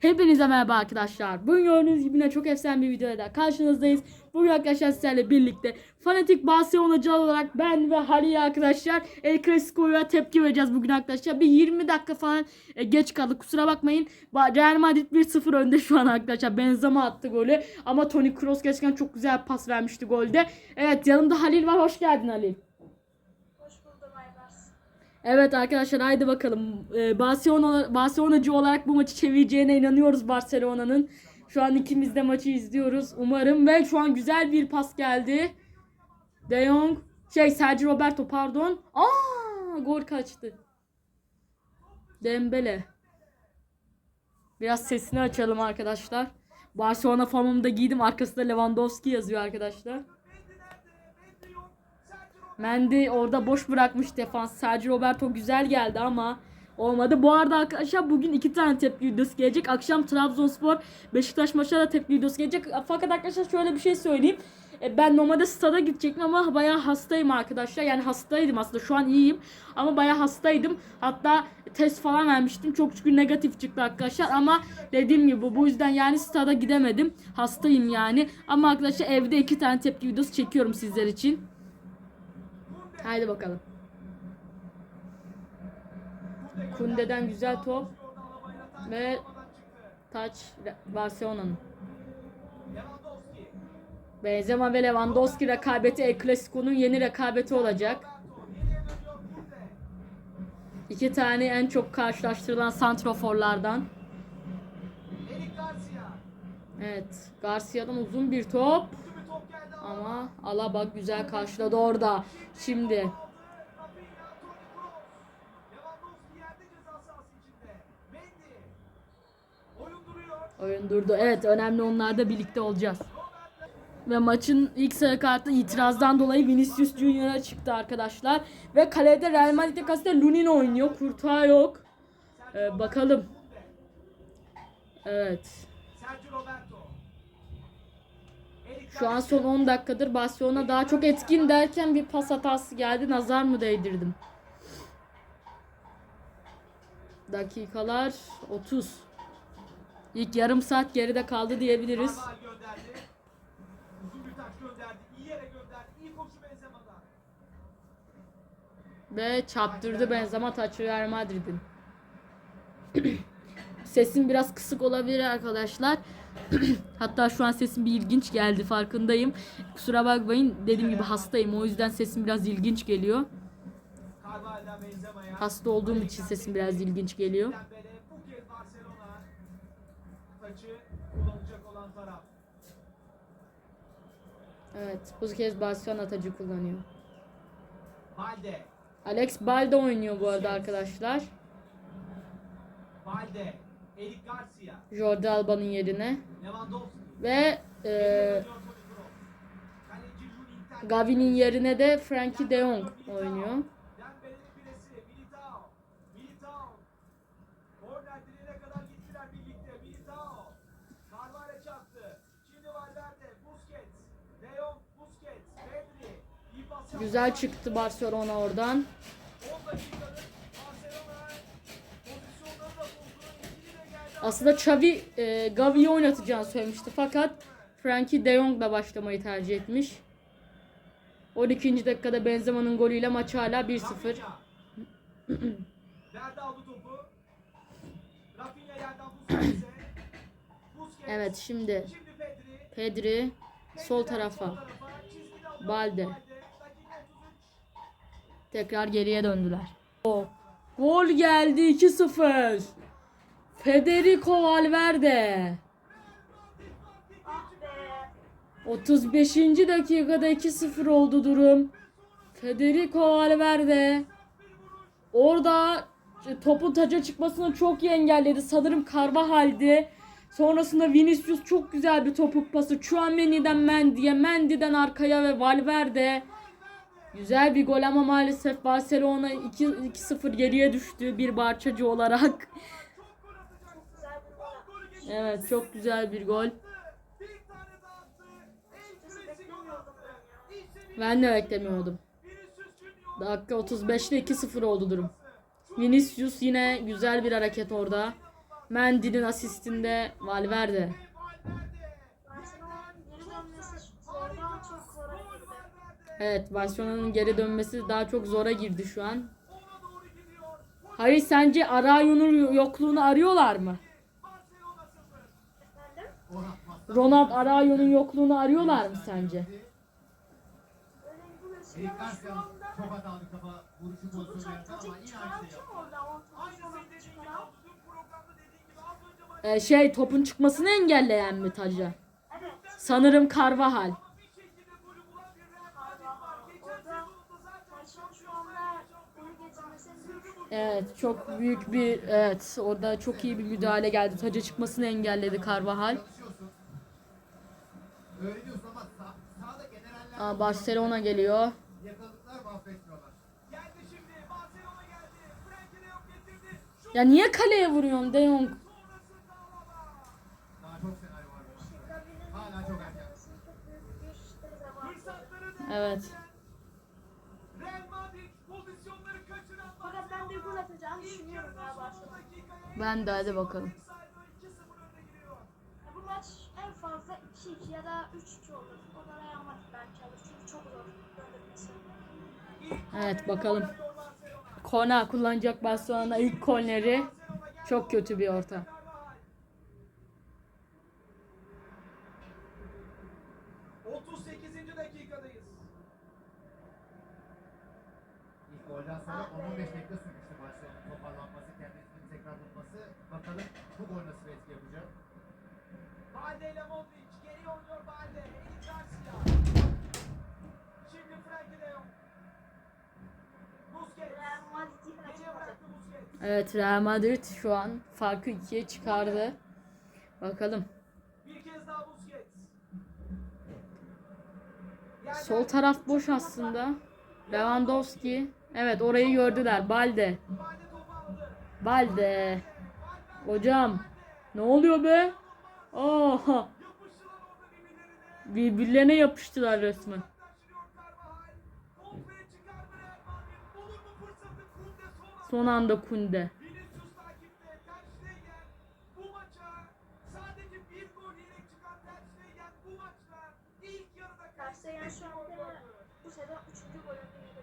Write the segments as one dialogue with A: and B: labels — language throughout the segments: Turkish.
A: Hepinize merhaba arkadaşlar. Bugün gördüğünüz gibi yine çok efsane bir videoyla karşınızdayız. Bugün arkadaşlar sizlerle birlikte fanatik Barcelonacı olarak ben ve Halil arkadaşlar El Clasico'ya tepki vereceğiz bugün arkadaşlar. Bir 20 dakika falan e, geç kaldık kusura bakmayın. Ba- Real Madrid 1-0 önde şu an arkadaşlar. Benzema attı golü ama Toni Kroos gerçekten çok güzel pas vermişti golde. Evet yanımda Halil var. Hoş geldin Halil. Evet arkadaşlar haydi bakalım. Ee, Barcelona Barcelonacı olarak bu maçı çevireceğine inanıyoruz Barcelona'nın. Şu an ikimiz de maçı izliyoruz umarım ve şu an güzel bir pas geldi. De Jong şey Sergio Roberto pardon. Aa gol kaçtı. Dembele. Biraz sesini açalım arkadaşlar. Barcelona formamı da giydim. Arkasında Lewandowski yazıyor arkadaşlar. Mendy orada boş bırakmış defans. Sergio Roberto güzel geldi ama olmadı. Bu arada arkadaşlar bugün iki tane tepki videosu gelecek. Akşam Trabzonspor Beşiktaş maçına da tepki videosu gelecek. Fakat arkadaşlar şöyle bir şey söyleyeyim. E, Ben normalde stada gidecektim ama bayağı hastayım arkadaşlar. Yani hastaydım aslında. Şu an iyiyim. Ama bayağı hastaydım. Hatta test falan vermiştim. Çok şükür negatif çıktı arkadaşlar. Ama dediğim gibi bu yüzden yani stada gidemedim. Hastayım yani. Ama arkadaşlar evde iki tane tepki videosu çekiyorum sizler için. Haydi bakalım. Kunde'den güzel top ve taç Barcelona'nın. Benzema ve Lewandowski rekabeti El Clasico'nun yeni rekabeti olacak. İki tane en çok karşılaştırılan santroforlardan. Evet, Garcia'dan uzun bir top. Ama Alaba güzel karşıladı orada. Şimdi oyun durdu. Evet, önemli onlarda birlikte olacağız. Ve maçın ilk sarı kartı itirazdan dolayı Vinicius Junior'a çıktı arkadaşlar. Ve kalede Real Madrid'de kasete Lunin oynuyor. Kurtuğa yok. Ee, bakalım. Evet. Şu an son 10 dakikadır Barcelona daha çok etkin derken bir pas hatası geldi. Nazar mı değdirdim? Dakikalar 30. İlk yarım saat geride kaldı diyebiliriz. Ve çarptırdı Benzema taçı Real Madrid'in. Sesim biraz kısık olabilir arkadaşlar. Hatta şu an sesim bir ilginç geldi farkındayım. Kusura bakmayın dediğim gibi hastayım o yüzden sesim biraz ilginç geliyor. Hasta olduğum için sesim biraz ilginç geliyor. Evet bu kez Barcelona tacı kullanıyor.
B: Balde.
A: Alex Balde oynuyor bu arada arkadaşlar.
B: Balde.
A: Jordi Alba'nın yerine. Ve e. Gavi'nin yerine de Frankie de Jong oynuyor.
B: Dembele'nin birisi. Militao. Militao. Korner direğine kadar gittiler birlikte. Militao. Carvalho çarptı. Şimdi Valverde. Busquets. De Jong. Busquets. Pedri. İyi pas yaptı.
A: Güzel çıktı Barcelona oradan.
B: 10 dakikadır Barcelona pozisyonları da buldu. İkili de geldi.
A: Aslında Xavi e, Gavi'yi oynatacağını söylemişti fakat Frankie de Jong'la başlamayı tercih etmiş. 12. dakikada Benzema'nın golüyle maç hala 1-0.
B: Rafinha. Verdi aldı topu. Rafinha yerden Busquets'e. Busquets.
A: Evet şimdi
B: Şimdi Pedri.
A: Pedri sol tarafa.
B: Çizgide.
A: Balde.
B: Dakika 33.
A: Tekrar geriye döndüler. O. Gol geldi 2-0. Federico Valverde.
C: Ah be.
A: 35. dakikada 2-0 oldu durum. Federico Valverde orada topun taca çıkmasını çok iyi engelledi. Sanırım Carvajal'di. Sonrasında Vinicius çok güzel bir topuk pası. Chouameni'den Mendy'ye, Mendy'den arkaya ve Valverde. Güzel bir gol ama maalesef Barcelona 2 2-0 geriye düştü bir barçacı olarak.
C: Güzel bir gol atmış.
A: Evet çok güzel bir gol.
C: Ben
A: de beklemiyordum. Dakika 35'te 2-0 oldu durum. Vinicius yine güzel bir hareket orada. Mendy'nin asistinde Valverde. Evet Barcelona'nın geri dönmesi daha çok zora girdi şu an. Hayır sence Arayu'nun yokluğunu arıyorlar mı? Ronald Arayu'nun yokluğunu arıyorlar mı sence? Ee, şey topun çıkmasını engelleyen mi Taca? Sanırım
C: büyük.
A: Evet çok büyük bir evet orada çok iyi bir müdahale geldi. Taca çıkmasını engelledi Carvajal. Aa, Barcelona geliyor.
D: yakaladıklar mahvetmiyorlar.
B: Geldi şimdi. Barcelona geldi. Frenkie de Jong getirdi. Şut
A: Ya niye kaleye vuruyorsun De Jong? Evet.
C: Ben de
A: hadi bakalım.
C: 2-2 ya da 3-2 olur. O da Real Madrid belki alır. Çünkü çok zor döndürmesi.
A: Evet bakalım. Kona kullanacak Barcelona ilk korneri. Çok kötü bir orta.
B: 38. dakikadayız.
D: İlk golden sonra 10-15 dakika sürmüştü Barcelona'nın toparlanması, kendisini tekrar bulması. Bakalım bu gol nasıl bir etki yapacak?
B: Balde ile Modric geri oynuyor Balde. Erik Garcia. Şimdi Frenkie de Jong. Busquets.
C: Real Madrid'i
B: Geriye
C: kaçırmadı.
B: bıraktı Busquets.
A: Evet Real Madrid şu an farkı ikiye çıkardı. Bakalım. Sol taraf boş aslında. Lewandowski. Evet orayı gördüler. Balde.
B: Balde.
A: Hocam. Ne oluyor be? Oha.
B: Birbirlerine
A: yapıştılar resmen.
C: 3. golünü yedi.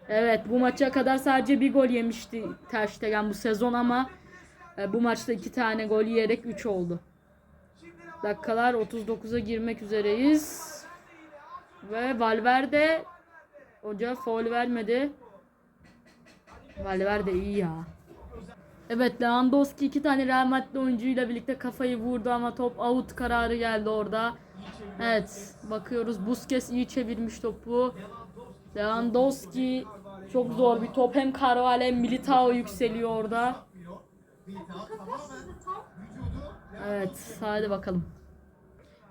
A: Evet bu maça kadar sadece bir gol yemişti Ter Stegen bu sezon ama e, bu maçta iki tane gol yiyerek 3 oldu. Dakikalar 39'a girmek üzereyiz. Ve Valverde hoca foul vermedi. Valverde iyi ya. Evet Lewandowski iki tane Real Madrid oyuncuyla birlikte kafayı vurdu ama top out kararı geldi orada. Evet bakıyoruz Busquets iyi çevirmiş topu. Lewandowski çok zor bir top. Hem Carvalho hem Militao yükseliyor orada. Evet hadi bakalım.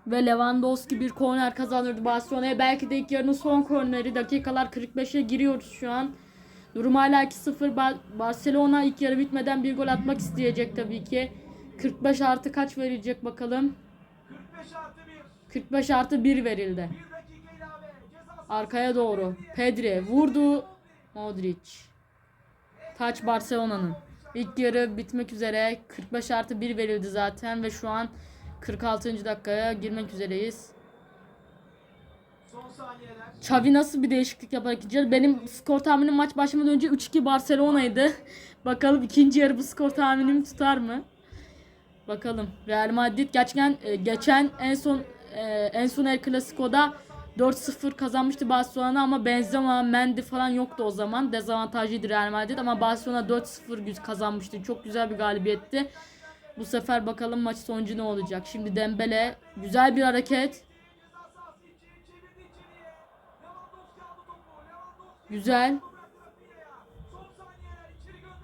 A: Ve Lewandowski bir korner kazandırdı Barcelona'ya. Belki de ilk yarının son korneri. Dakikalar 45'e giriyoruz şu an. Durum hala 2-0. Ba- Barcelona ilk yarı bitmeden bir gol atmak isteyecek tabii ki. 45 artı kaç verilecek bakalım.
B: 45 artı 1.
A: 45 artı 1 verildi. Arkaya doğru. Pedri vurdu. Modric. Taç Barcelona'nın. İlk yarı bitmek üzere. 45 artı 1 verildi zaten ve şu an 46. dakikaya girmek üzereyiz. Xavi nasıl bir değişiklik yapar ikinci yarı? Benim skor tahminim maç başlamadan önce 3-2 Barcelona'ydı. Bakalım ikinci yarı bu skor tahminim tutar mı? Bakalım. Real Madrid gerçekten e, geçen en son e, en son El Clasico'da 4-0 kazanmıştı Barcelona ama Benzema, Mendy falan yoktu o zaman. Dezavantajlıydı Real Madrid ama Barcelona 4-0 güç kazanmıştı. Çok güzel bir galibiyetti. Bu sefer bakalım maç sonucu ne olacak. Şimdi Dembele güzel bir hareket. Güzel.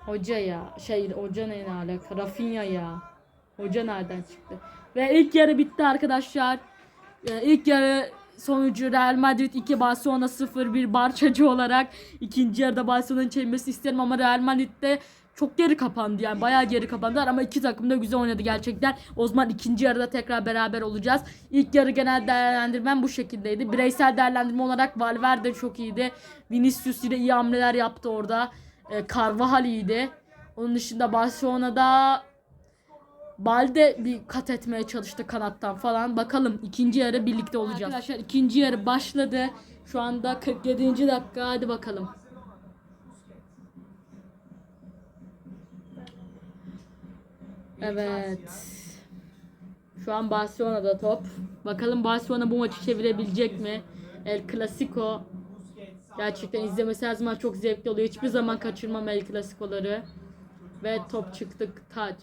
A: Hoca ya şey hoca ne alaka? Rafinha ya. Hoca nereden çıktı? Ve ilk yarı bitti arkadaşlar. Ee, ilk yarı sonucu Real Madrid 2 Barcelona 0 bir Barçacı olarak ikinci yarıda Barcelona'nın çevirmesi isterim ama Real Madrid'de çok geri kapandı yani bayağı geri kapandılar ama iki takım da güzel oynadı gerçekten. O zaman ikinci yarıda tekrar beraber olacağız. İlk yarı genel değerlendirmem bu şekildeydi. Bireysel değerlendirme olarak Valverde çok iyiydi. Vinicius yine iyi hamleler yaptı orada. E, Carvajal iyiydi. Onun dışında Barcelona'da Balde bir kat etmeye çalıştı kanattan falan. Bakalım ikinci yarı birlikte olacağız. Arkadaşlar ikinci yarı başladı. Şu anda 47. dakika. Hadi bakalım. Evet. Şu an Barcelona'da top. Bakalım Barcelona bu maçı çevirebilecek mi? El Clasico gerçekten izlemesi her zaman çok zevkli oluyor. Hiçbir zaman kaçırmam El Clasico'ları. Ve top çıktı taç.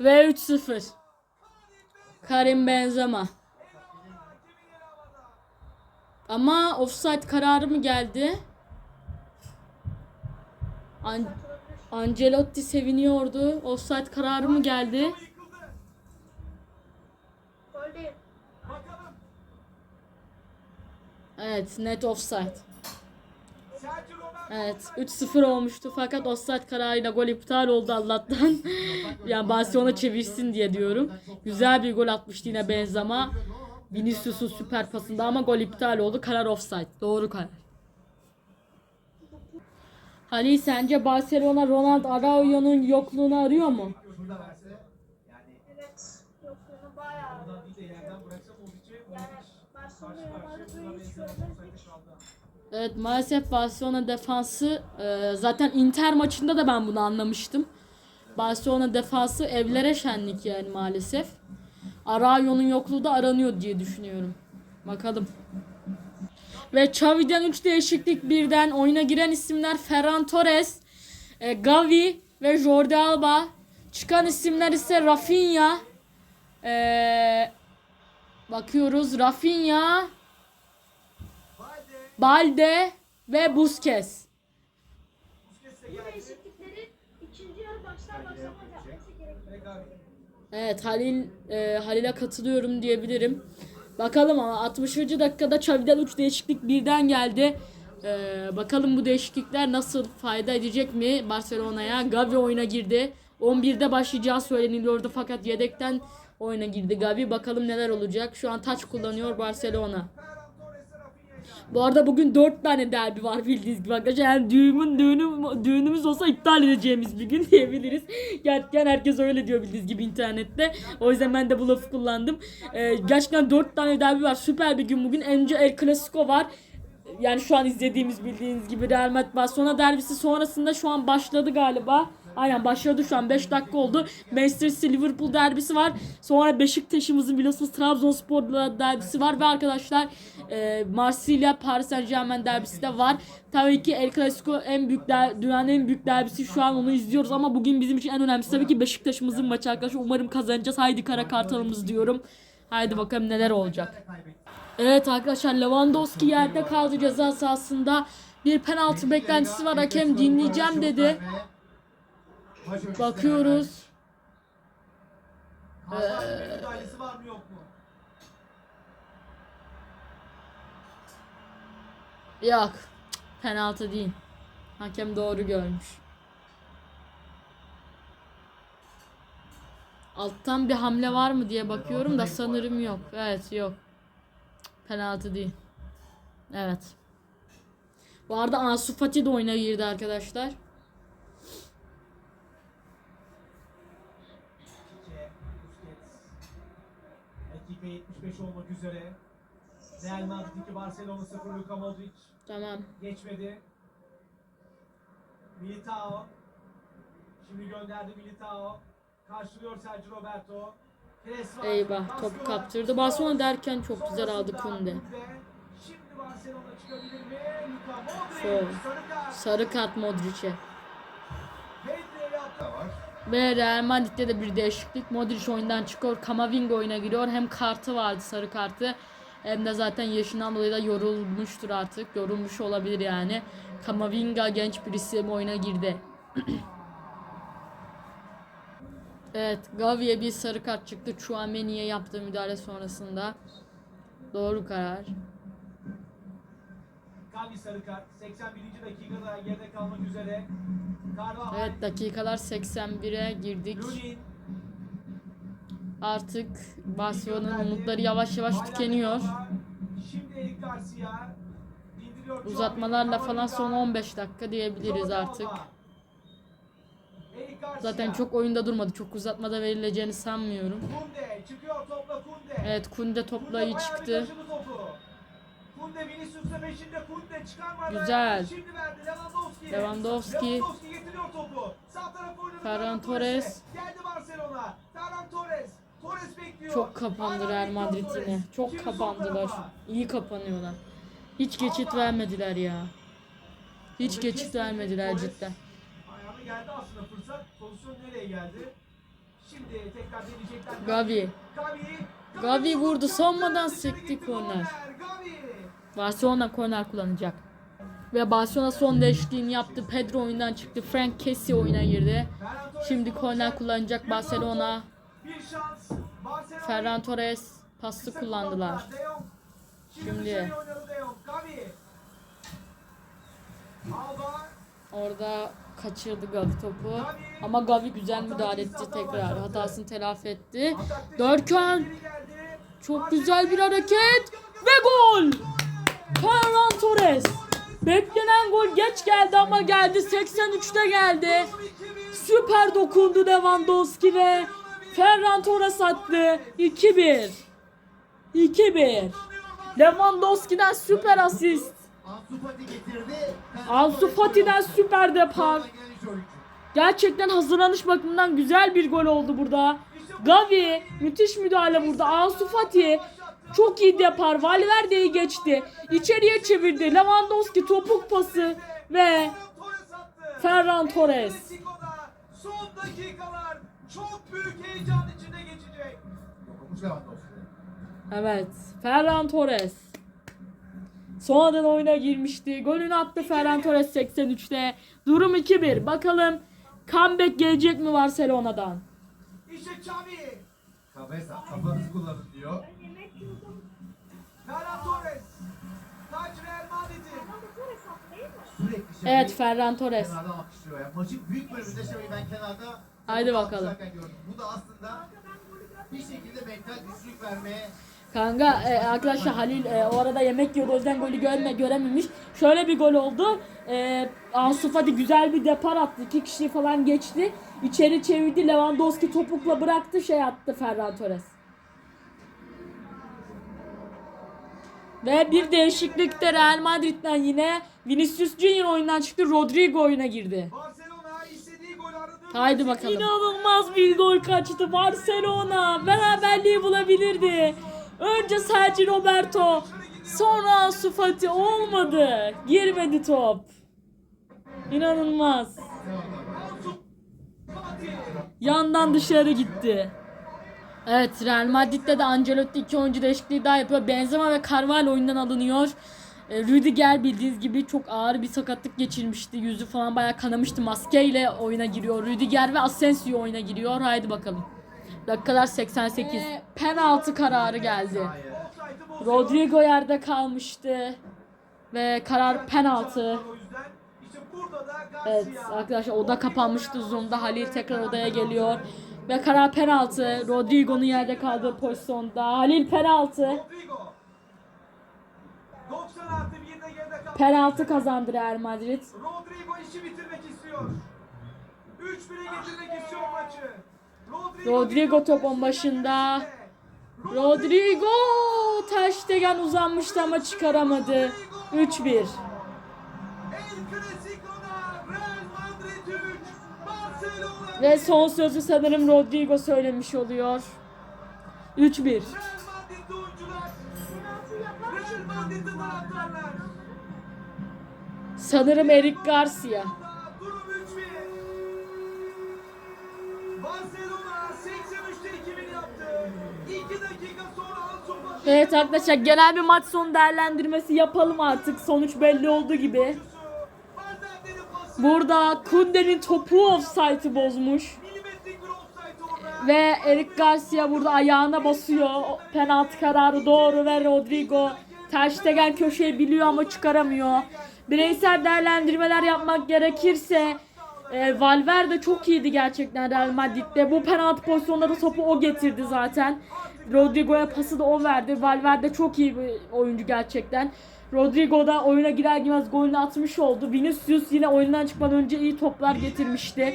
A: Ve 3-0. Karim Benzema. Ama offside kararı mı geldi? An- Ancelotti seviniyordu. Offside kararı mı geldi? Evet, net offside. Evet, 3-0 olmuştu fakat offside kararıyla gol iptal oldu Allah'tan. yani Barcelona çevirsin diye diyorum. Güzel bir gol atmıştı yine Benzema. Vinicius'un süper pasında ama gol iptal oldu. Karar offside. Doğru karar. Halil sence Barcelona Ronald Araujo'nun yokluğunu arıyor mu?
C: Yokluğunu bayağı. Yani böyle hiç görmedik.
A: Evet maalesef Barcelona defansı e, zaten Inter maçında da ben bunu anlamıştım. Barcelona defansı evlere şenlik yani maalesef. Araujo'nun yokluğu da aranıyor diye düşünüyorum. Bakalım. Ve Xavi'den 3 değişiklik birden oyuna giren isimler Ferran Torres, e, Gavi ve Jordi Alba. Çıkan isimler ise Rafinha. E, bakıyoruz Rafinha. Balde ve Busquets.
C: Bu değişiklikleri ikinci yarı başlar başlamaz yapması gerekiyor.
A: Evet Halil e, Halil'e katılıyorum diyebilirim. Bakalım ama 60. dakikada Xavi'den 3 değişiklik birden geldi. E, bakalım bu değişiklikler nasıl fayda edecek mi Barcelona'ya? Gavi oyuna girdi. 11'de başlayacağı söyleniliyordu fakat yedekten oyuna girdi Gavi. Bakalım neler olacak. Şu an taç kullanıyor Barcelona. Bu arada bugün 4 tane derbi var bildiğiniz gibi arkadaşlar. Yani düğümün düğünü, düğünümüz olsa iptal edeceğimiz bir gün diyebiliriz. Gerçekten herkes öyle diyor bildiğiniz gibi internette. O yüzden ben de bu lafı kullandım. Ee, gerçekten 4 tane derbi var. Süper bir gün bugün. Önce El Clasico var. Yani şu an izlediğimiz bildiğiniz gibi Real Madrid Barcelona derbisi sonrasında şu an başladı galiba. Aynen başladı şu an 5 dakika oldu. Manchester City Liverpool derbisi var. Sonra Beşiktaş'ımızın biliyorsunuz Trabzonspor derbisi var ve arkadaşlar e, Marsilya Paris Saint Germain derbisi de var. Tabii ki El Clasico en büyük der, dünyanın en büyük derbisi şu an onu izliyoruz ama bugün bizim için en önemlisi tabii ki Beşiktaş'ımızın maçı arkadaşlar. Umarım kazanacağız. Haydi kara kartalımız diyorum. Haydi bakalım neler olacak. Evet arkadaşlar Lewandowski yerde kaldı ceza sahasında. Bir penaltı beklentisi var. Hakem dinleyeceğim dedi. Bakıyoruz.
B: Hasan bir müdahalesi var mı yok mu?
A: Yok. Penaltı değil. Hakem doğru görmüş. Alttan bir hamle var mı diye bakıyorum da sanırım yok. Evet yok. Penaltı değil. Evet. Bu arada Ansu Fati de oyuna girdi arkadaşlar.
B: Dakika 75 olmak üzere. Real Madrid 2 Barcelona 0 Luka Modric
A: Tamam.
B: geçmedi. Militao. Şimdi gönderdi Militao. Karşılıyor Sergio Roberto. Pres var.
A: Eyvah
B: baskı
A: topu kaptırdı. Barcelona derken çok güzel aldı Kunde.
B: Şimdi Barcelona çıkabilir mi? Luka Modric.
A: Foul.
B: Sarı kart.
A: Kart Modric'e. Ve Real Madrid'de de bir değişiklik. Modric oyundan çıkıyor. Kamavinga oyuna giriyor. Hem kartı vardı sarı kartı. Hem de zaten yaşından dolayı da yorulmuştur artık. Yorulmuş olabilir yani. Kamavinga genç bir isim oyuna girdi. evet Gavi'ye bir sarı kart çıktı. Chouameni'ye yaptığı müdahale sonrasında. Doğru karar.
B: Gavi sarı kart. 81. dakikada geride kalmak üzere. Carvajal.
A: Evet dakikalar 81'e girdik.
B: Lunin.
A: Artık Barcelona'nın umutları yavaş yavaş tükeniyor.
B: Şimdi Eric Garcia.
A: Uzatmalarla falan son
B: Kamavinga.
A: 15 dakika diyebiliriz artık. Zaten çok oyunda durmadı. Çok uzatmada verileceğini sanmıyorum. Evet Kunde topla iyi
B: bayağı bir
A: çıktı.
B: Kunde Vinicius'la peşinde Kunde çıkarmadı.
A: Güzel.
B: Şimdi verdi Lewandowski.
A: Lewandowski.
B: Lewandowski getiriyor topu. Sağ tarafa oynadı.
A: Ferran Torres.
B: Geldi Barcelona. Ferran Torres. Torres bekliyor.
A: Çok kapandı Real Madrid yine. Çok
B: Şimdi
A: kapandılar. İyi kapanıyorlar. Hiç geçit vermediler ya. Hiç
B: Orada
A: geçit vermediler
B: Torres
A: cidden.
B: Ayağına geldi aslında fırsat. Pozisyon nereye geldi? Şimdi tekrar deneyecekler.
A: Gavi.
B: Gavi.
A: Gavi vurdu, sonmadan sekti korner.
B: Gavi.
A: Barcelona korner kullanacak. Ve Barcelona son değişikliğini yaptı. Pedro oyundan çıktı. Frank Kessie oyuna girdi. Şimdi korner kullanacak Barcelona. Ferran Torres
B: kısa
A: kullandılar.
B: Şimdi.
A: Orada kaçırdı Gavi topu. Ama Gavi güzel müdahale etti tekrar. Hatasını telafi etti.
B: Geldi.
A: Çok güzel bir hareket. Ve gol! Ferran Torres. Beklenen gol geç geldi ama geldi. 83'te geldi. Süper dokundu Lewandowski ve Ferran Torres attı. 2-1. 2-1. Lewandowski'den süper asist.
D: Ansu
A: Fati'den süper depar. Gerçekten hazırlanış bakımından güzel bir gol oldu burada. Gavi müthiş müdahale burada. Ansu Fati çok iyi depar. Valverde'yi geçti. İçeriye çevirdi. Lewandowski topuk pası ve
B: Torres attı.
A: Ferran Torres.
B: Son dakikalar çok büyük heyecan içinde geçecek.
A: Evet Ferran Torres. Sonradan oyuna girmişti. Golünü attı Ferran Torres 83'te. Durum 2-1. Bakalım comeback gelecek mi Barcelona'dan?
B: İşte Xavi.
D: Cabeza kafanızı kullanın diyor.
B: Ferran Torres. Real
A: Evet Ferran Torres.
D: kenardan alkışlıyor ya. Maçın büyük bölümünde Xavi'yi ben kenarda
A: Haydi bakalım.
D: Bu da aslında bir şekilde mental güçlük vermeye
A: Kanka e, arkadaşlar Halil e, o arada yemek yiyordu o yüzden golü görme, görememiş. Şöyle bir gol oldu. E, Ansu Fati güzel bir depar attı. İki kişi falan geçti. İçeri çevirdi. Lewandowski topukla bıraktı şey attı Ferran Torres. Ve bir değişiklikte Real Madrid'den yine Vinicius Junior oyundan çıktı. Rodrigo oyuna girdi. Haydi bakalım. İnanılmaz bir gol kaçtı Barcelona. Beraberliği bulabilirdi. Önce Sergio Roberto. Sonra Ansu Fati olmadı. Girmedi top. İnanılmaz. Yandan dışarı gitti. Evet Real Madrid'de de Ancelotti iki oyuncu değişikliği daha yapıyor. Benzema ve Carvalho oyundan alınıyor. E, Rüdiger bildiğiniz gibi çok ağır bir sakatlık geçirmişti. Yüzü falan bayağı kanamıştı. Maskeyle oyuna giriyor. Rüdiger ve Asensio oyuna giriyor. Haydi bakalım. Dakikalar 88. Ve penaltı kararı geldi. Rodrigo yerde kalmıştı. Ve karar penaltı. Evet arkadaşlar oda kapanmıştı Zoom'da. Halil tekrar odaya geliyor. Ve karar penaltı. Rodrigo'nun yerde kaldığı pozisyonda. Halil penaltı.
B: Rodrigo. 90 artı bir de geride kaldı.
A: Penaltı kazandı Real Madrid.
B: Rodrigo işi bitirmek istiyor. 3-1'e getirmek istiyor maçı. Rodrigo,
A: Rodrigo topun başında. Rodrigo Ter Stegen uzanmıştı ama çıkaramadı. 3-1. Ve son sözü sanırım Rodrigo söylemiş oluyor. 3-1.
B: Real Madrid'de oyuncular,
C: Penaltı yapar.
B: Real Madrid'de taraftarlar.
A: Sanırım Eric Garcia.
B: Durum 3-1. Barcelona 83'te 2000 yaptı. 2 dakika sonra Ansu Fati
A: Evet arkadaşlar genel bir maç sonu değerlendirmesi yapalım artık. Sonuç belli olduğu gibi. Burada Kunde'nin topu offside'ı bozmuş. Ve Eric Garcia burada ayağına basıyor. Penaltı kararı doğru ve Rodrigo Ter Stegen köşeyi biliyor ama çıkaramıyor. Bireysel değerlendirmeler yapmak gerekirse e, Valverde çok iyiydi gerçekten Real Madrid'de. Bu penaltı pozisyonunda da topu o getirdi zaten. Rodrigo'ya pası da o verdi. Valverde çok iyi bir oyuncu gerçekten. Rodrigo da oyuna girer girmez golünü atmış oldu. Vinicius yine oyundan çıkmadan önce iyi toplar getirmişti.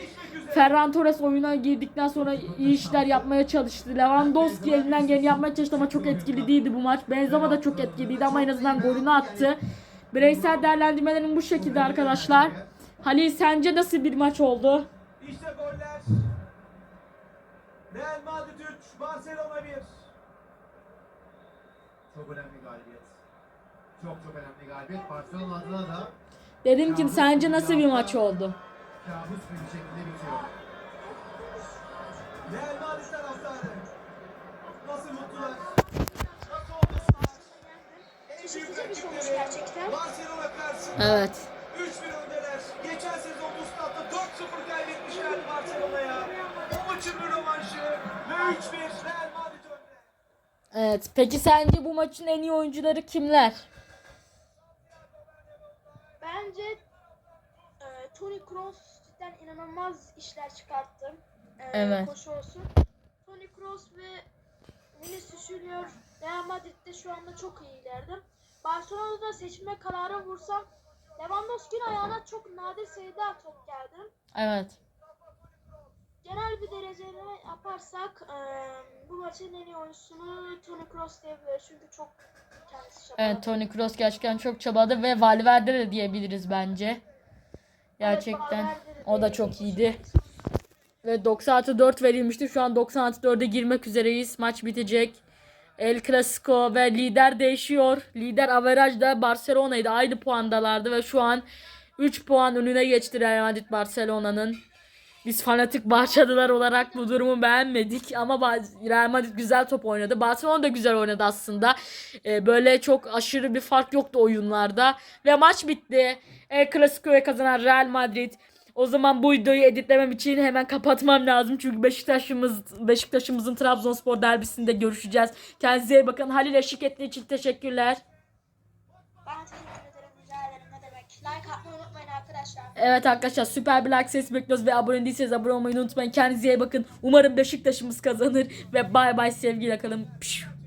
A: Ferran Torres oyuna girdikten sonra iyi işler yapmaya çalıştı. Lewandowski elinden geleni yapmaya çalıştı ama çok etkili değildi bu maç. Benzema da çok etkiliydi ama en azından golünü attı. Bireysel değerlendirmelerim bu şekilde arkadaşlar. Halil sence nasıl bir maç oldu?
B: İşte goller. Real Madrid 3, Barcelona 1.
D: Çok önemli galibiyet. Çok çok önemli galibiyet. Barcelona adına da
A: Dedim ki sence nasıl bir maç oldu?
D: kabus bir şekilde bitiyor.
B: Real Madrid taraftarı. Nasıl mutlular. Nasıl olmasınlar. En büyük
C: Şaşırtıcı bir sonuç
B: rakipleri
C: gerçekten.
B: Barcelona karşısında.
A: Evet.
B: 3-1 öndeler. Geçen sezon bu statta 4-0 kaybetmişlerdi Barcelona'ya. O maçın bir rövanşı ve 3-1 Real Madrid önde.
A: Evet. Peki sence bu maçın en iyi oyuncuları kimler?
C: Bence e, Toni Kroos cidden inanılmaz işler çıkarttı. E,
A: Evet.
C: Koşu olsun. Toni Kroos ve Vinicius Junior Real Madrid'de şu anda çok iyilerdi. Barcelona'da seçme kararı vursam Lewandowski'nin ayağına çok nadir sayıda top geldi.
A: Evet.
C: Genel bir dereceli yaparsak e, bu maçın en iyi oyuncusunu Toni Kroos diyebiliriz. Çünkü çok.
A: Evet Toni Kroos gerçekten çok çabaladı ve Valverde de diyebiliriz bence. Gerçekten o da çok iyiydi. Ve 90 artı 4 verilmişti. Şu an 90 artı 4'e girmek üzereyiz. Maç bitecek. El Clasico ve lider değişiyor. Lider averajda Barcelona'ydı. Aynı puandalardı ve şu an 3 puan önüne geçti Real Madrid Barcelona'nın. Biz fanatik Barçalılar olarak bu durumu beğenmedik ama Real Madrid güzel top oynadı. Barcelona da güzel oynadı aslında. Ee, böyle çok aşırı bir fark yoktu oyunlarda. Ve maç bitti. El Clasico'yu kazanan Real Madrid. O zaman bu videoyu editlemem için hemen kapatmam lazım. Çünkü Beşiktaş'ımız Beşiktaş'ımızın Trabzonspor derbisinde görüşeceğiz. Kendinize iyi bakın. Halil Eşiketli için teşekkürler.
C: Ben arkadaşlar.
A: Evet arkadaşlar süper bir like sesi bekliyoruz ve abone değilseniz abone olmayı unutmayın. Kendinize iyi bakın. Umarım Beşiktaş'ımız kazanır ve bay bay sevgiyle kalın. Pişu.